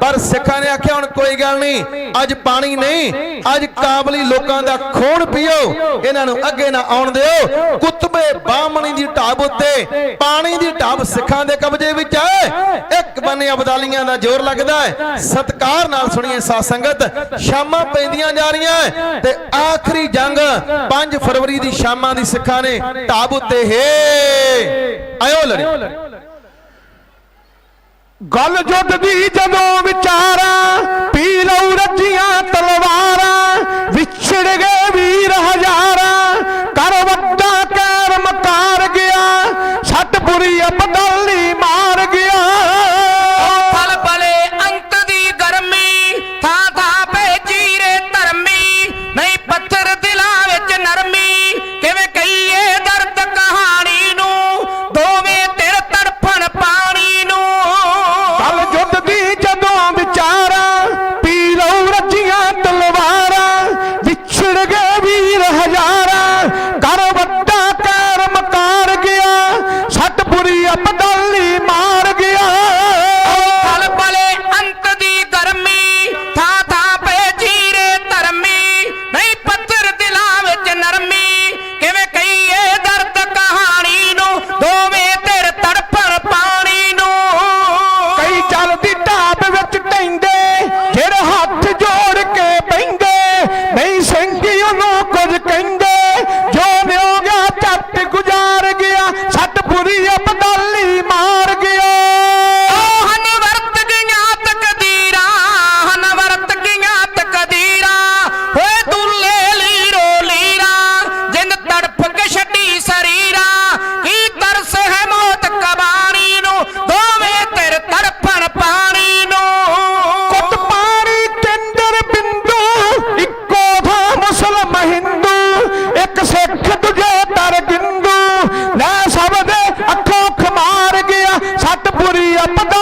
ਪਰ ਸਿੱਖਾਂ ਨੇ ਆਖਿਆ, ਹੁਣ ਕੋਈ ਗੱਲ ਨਹੀਂ, ਅੱਜ ਪਾਣੀ ਨਹੀਂ, ਅੱਜ ਕਾਬਲੀ ਲੋਕਾਂ ਦਾ ਖੂਨ ਪੀਓ। ਇਹਨਾਂ ਨੂੰ ਅੱਗੇ ਨਾ ਆਉਣ ਦਿਓ। ਕੁਤਬੇ ਬਾਹਮਣੀ ਦੀ ਢਾਬ ਉੱਤੇ, ਪਾਣੀ ਦੀ ਢਾਬ ਸਿੱਖਾਂ ਦੇ ਕਬਜ਼ੇ ਵਿੱਚ ਹੈ। ਇੱਕ ਬੰਨੇ ਅਬਦਾਲੀਆਂ ਦਾ ਜ਼ੋਰ ਲੱਗਦਾ ਹੈ। ਸਤਕਾਰ ਨਾਲ ਸੁਣੀਏ ਸਾਧ ਸੰਗਤ, ਸ਼ਾਮਾਂ ਪੈਂਦੀਆਂ ਜਾ ਰਹੀਆਂ ਤੇ ਆਖਰੀ ਜੰਗ 5 ਫਰਵਰੀ ਦੀ ਸ਼ਾਮਾਂ ਦੀ ਸਿੱਖਾਂ ਨੇ ਢਾਬ ਉੱਤੇ, ਹੇ। ਆਇਓ ਲੜੇ। ਗੱਲ ਜੁੱਧ ਦੀ ਜਦੋਂ ਵਿਚਾਰਾਂ, ਪੀ ਲਉ ਰੱਜੀਆਂ ਤਲਵਾਰਾਂ, ਵਿਛੜ ਗਏ ਵੀਰ ਹਜ਼ਾਰਾਂ। ਕਰ ਵੱਡਾ ਕੈਰ ਮਕਾਰ ਗਿਆ ਸਤਪੁਰੀ ਅਬਦਲ Charlotte. ਰੱਬ ਦਾ